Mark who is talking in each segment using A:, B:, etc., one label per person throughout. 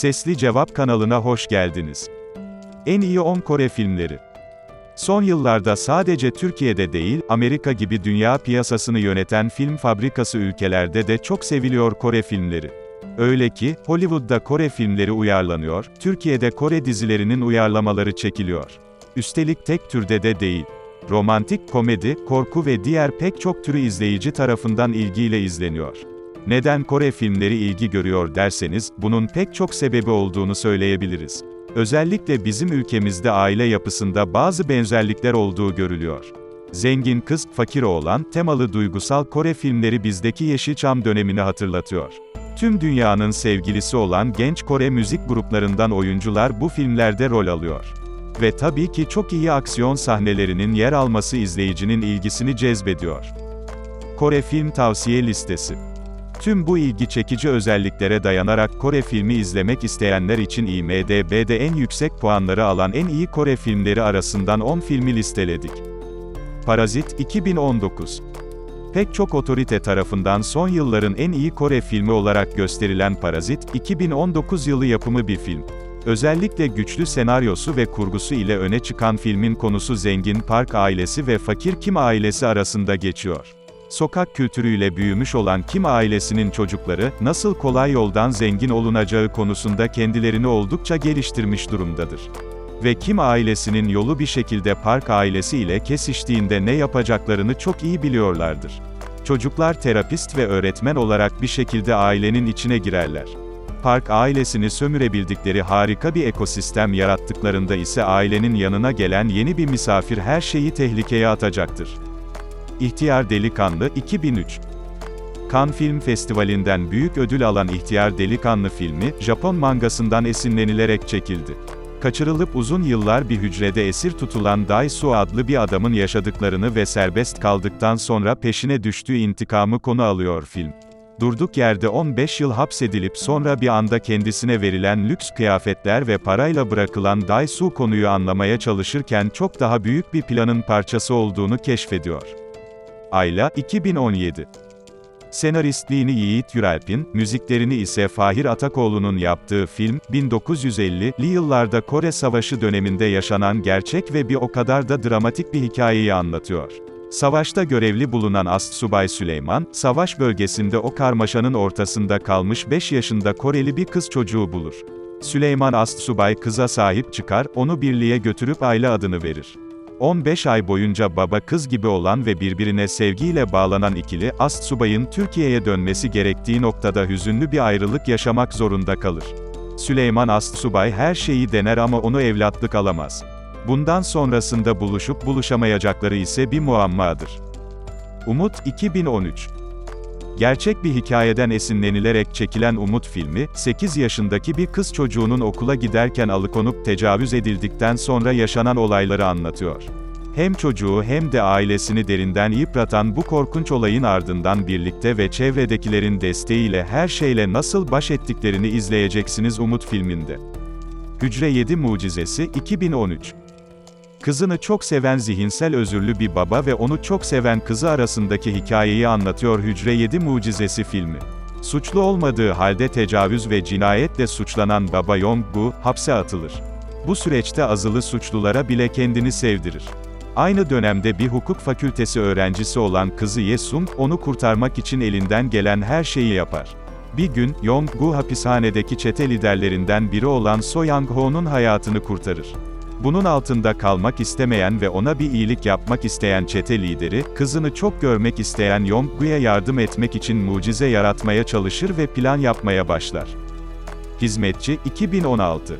A: Sesli Cevap kanalına hoş geldiniz. En iyi 10 Kore filmleri. Son yıllarda sadece Türkiye'de değil, Amerika gibi dünya piyasasını yöneten film fabrikası ülkelerde de çok seviliyor Kore filmleri. Öyle ki, Hollywood'da Kore filmleri uyarlanıyor, Türkiye'de Kore dizilerinin uyarlamaları çekiliyor. Üstelik tek türde de değil. Romantik, komedi, korku ve diğer pek çok türü izleyici tarafından ilgiyle izleniyor. Neden Kore filmleri ilgi görüyor derseniz, bunun pek çok sebebi olduğunu söyleyebiliriz. Özellikle bizim ülkemizde aile yapısında bazı benzerlikler olduğu görülüyor. Zengin kız, fakir oğlan, temalı duygusal Kore filmleri bizdeki Yeşilçam dönemini hatırlatıyor. Tüm dünyanın sevgilisi olan genç Kore müzik gruplarından oyuncular bu filmlerde rol alıyor. Ve tabii ki çok iyi aksiyon sahnelerinin yer alması izleyicinin ilgisini cezbediyor. Kore Film Tavsiye Listesi Tüm bu ilgi çekici özelliklere dayanarak Kore filmi izlemek isteyenler için IMDb'de en yüksek puanları alan en iyi Kore filmleri arasından 10 filmi listeledik. Parazit 2019 Pek çok otorite tarafından son yılların en iyi Kore filmi olarak gösterilen Parazit, 2019 yılı yapımı bir film. Özellikle güçlü senaryosu ve kurgusu ile öne çıkan filmin konusu zengin Park ailesi ve fakir Kim ailesi arasında geçiyor. Sokak kültürüyle büyümüş olan Kim ailesinin çocukları, nasıl kolay yoldan zengin olunacağı konusunda kendilerini oldukça geliştirmiş durumdadır. Ve Kim ailesinin yolu bir şekilde Park ailesi ile kesiştiğinde ne yapacaklarını çok iyi biliyorlardır. Çocuklar terapist ve öğretmen olarak bir şekilde ailenin içine girerler. Park ailesini sömürebildikleri harika bir ekosistem yarattıklarında ise ailenin yanına gelen yeni bir misafir her şeyi tehlikeye atacaktır. İhtiyar Delikanlı 2003 Cannes Film Festivali'nden büyük ödül alan İhtiyar Delikanlı filmi, Japon mangasından esinlenilerek çekildi. Kaçırılıp uzun yıllar bir hücrede esir tutulan Dai-su adlı bir adamın yaşadıklarını ve serbest kaldıktan sonra peşine düştüğü intikamı konu alıyor film. Durduk yerde 15 yıl hapsedilip sonra bir anda kendisine verilen lüks kıyafetler ve parayla bırakılan Dai-su konuyu anlamaya çalışırken çok daha büyük bir planın parçası olduğunu keşfediyor. Ayla, 2017 Senaristliğini Yiğit Yürelp'in, müziklerini ise Fahir Atakoğlu'nun yaptığı film, 1950'li yıllarda Kore Savaşı döneminde yaşanan gerçek ve bir o kadar da dramatik bir hikayeyi anlatıyor. Savaşta görevli bulunan Astsubay Süleyman, savaş bölgesinde o karmaşanın ortasında kalmış 5 yaşında Koreli bir kız çocuğu bulur. Süleyman Astsubay kıza sahip çıkar, onu birliğe götürüp Ayla adını verir. 15 ay boyunca baba kız gibi olan ve birbirine sevgiyle bağlanan ikili, Astsubay'ın Türkiye'ye dönmesi gerektiği noktada hüzünlü bir ayrılık yaşamak zorunda kalır. Süleyman Astsubay her şeyi dener ama onu evlatlık alamaz. Bundan sonrasında buluşup buluşamayacakları ise bir muammadır. Umut 2013 Gerçek bir hikayeden esinlenilerek çekilen Umut filmi, 8 yaşındaki bir kız çocuğunun okula giderken alıkonup tecavüz edildikten sonra yaşanan olayları anlatıyor. Hem çocuğu hem de ailesini derinden yıpratan bu korkunç olayın ardından birlikte ve çevredekilerin desteğiyle her şeyle nasıl baş ettiklerini izleyeceksiniz Umut filminde. Hücre 7 Mucizesi 2013 Kızını çok seven zihinsel özürlü bir baba ve onu çok seven kızı arasındaki hikayeyi anlatıyor Hücre 7 Mucizesi filmi. Suçlu olmadığı halde tecavüz ve cinayetle suçlanan baba Yong-gu, hapse atılır. Bu süreçte azılı suçlulara bile kendini sevdirir. Aynı dönemde bir hukuk fakültesi öğrencisi olan kızı Yesung, onu kurtarmak için elinden gelen her şeyi yapar. Bir gün, Yong-gu hapishanedeki çete liderlerinden biri olan So Yang-ho'nun hayatını kurtarır. Bunun altında kalmak istemeyen ve ona bir iyilik yapmak isteyen çete lideri, kızını çok görmek isteyen Yong-gu'ya yardım etmek için mucize yaratmaya çalışır ve plan yapmaya başlar. Hizmetçi, 2016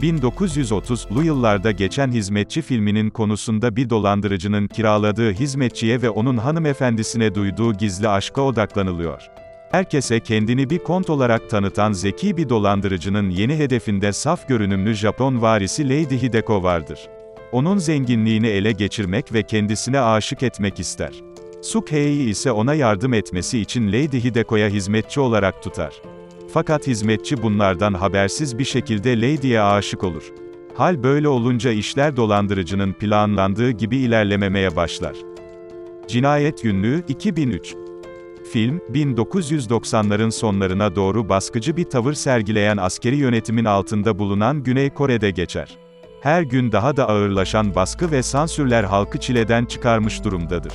A: 1930'lu yıllarda geçen Hizmetçi filminin konusunda bir dolandırıcının kiraladığı hizmetçiye ve onun hanımefendisine duyduğu gizli aşka odaklanılıyor. Herkese kendini bir kont olarak tanıtan zeki bir dolandırıcının yeni hedefinde saf görünümlü Japon varisi Lady Hideko vardır. Onun zenginliğini ele geçirmek ve kendisine aşık etmek ister. Sukhei ise ona yardım etmesi için Lady Hideko'ya hizmetçi olarak tutar. Fakat hizmetçi bunlardan habersiz bir şekilde Lady'ye aşık olur. Hal böyle olunca işler dolandırıcının planlandığı gibi ilerlememeye başlar. Cinayet Günlüğü 2003 Film, 1990'ların sonlarına doğru baskıcı bir tavır sergileyen askeri yönetimin altında bulunan Güney Kore'de geçer. Her gün daha da ağırlaşan baskı ve sansürler halkı çileden çıkarmış durumdadır.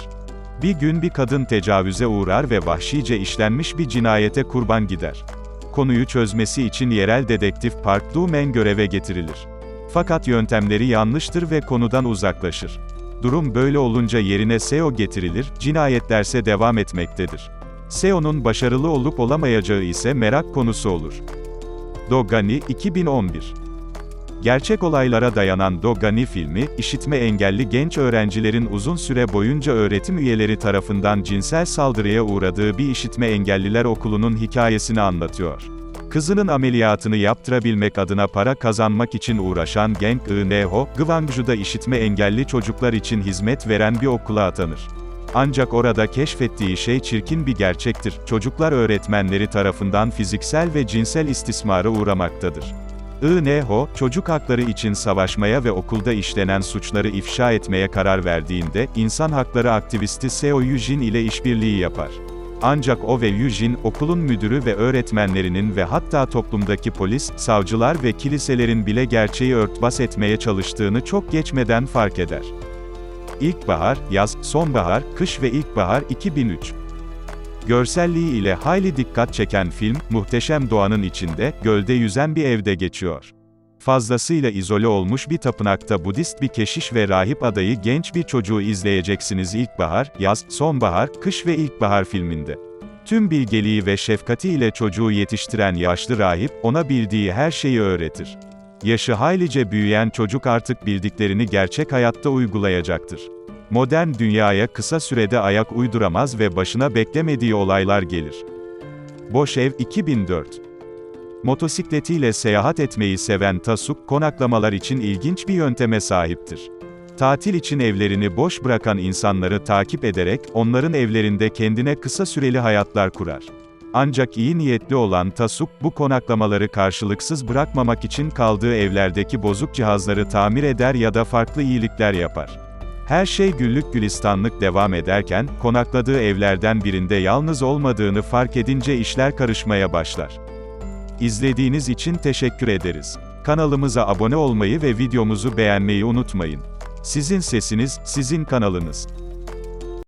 A: Bir gün bir kadın tecavüze uğrar ve vahşice işlenmiş bir cinayete kurban gider. Konuyu çözmesi için yerel dedektif Park Do-men göreve getirilir. Fakat yöntemleri yanlıştır ve konudan uzaklaşır. Durum böyle olunca yerine Seo getirilir, cinayetlerse devam etmektedir. Seo'nun başarılı olup olamayacağı ise merak konusu olur. Dogani, 2011 Gerçek olaylara dayanan Dogani filmi, işitme engelli genç öğrencilerin uzun süre boyunca öğretim üyeleri tarafından cinsel saldırıya uğradığı bir işitme engelliler okulunun hikayesini anlatıyor. Kızının ameliyatını yaptırabilmek adına para kazanmak için uğraşan Geng I-neho, Gwangju'da işitme engelli çocuklar için hizmet veren bir okula atanır. Ancak orada keşfettiği şey çirkin bir gerçektir. Çocuklar öğretmenleri tarafından fiziksel ve cinsel istismara uğramaktadır. I-neho, çocuk hakları için savaşmaya ve okulda işlenen suçları ifşa etmeye karar verdiğinde, insan hakları aktivisti Seo Yujin ile işbirliği yapar. Ancak o ve Yujin, okulun müdürü ve öğretmenlerinin ve hatta toplumdaki polis, savcılar ve kiliselerin bile gerçeği örtbas etmeye çalıştığını çok geçmeden fark eder. İlkbahar, yaz, sonbahar, kış ve ilkbahar 2003 Görselliği ile hayli dikkat çeken film, muhteşem doğanın içinde, gölde yüzen bir evde geçiyor. Fazlasıyla izole olmuş bir tapınakta Budist bir keşiş ve rahip adayı genç bir çocuğu izleyeceksiniz ilkbahar, yaz, sonbahar, kış ve ilkbahar filminde. Tüm bilgeliği ve şefkatiyle çocuğu yetiştiren yaşlı rahip, ona bildiği her şeyi öğretir. Yaşı haylice büyüyen çocuk artık bildiklerini gerçek hayatta uygulayacaktır. Modern dünyaya kısa sürede ayak uyduramaz ve başına beklemediği olaylar gelir. Boş Ev 2004 Motosikletiyle seyahat etmeyi seven Tasuk, konaklamalar için ilginç bir yönteme sahiptir. Tatil için evlerini boş bırakan insanları takip ederek, onların evlerinde kendine kısa süreli hayatlar kurar. Ancak iyi niyetli olan Tasuk, bu konaklamaları karşılıksız bırakmamak için kaldığı evlerdeki bozuk cihazları tamir eder ya da farklı iyilikler yapar. Her şey güllük gülistanlık devam ederken, konakladığı evlerden birinde yalnız olmadığını fark edince işler karışmaya başlar. İzlediğiniz için teşekkür ederiz. Kanalımıza abone olmayı ve videomuzu beğenmeyi unutmayın. Sizin sesiniz, sizin kanalınız.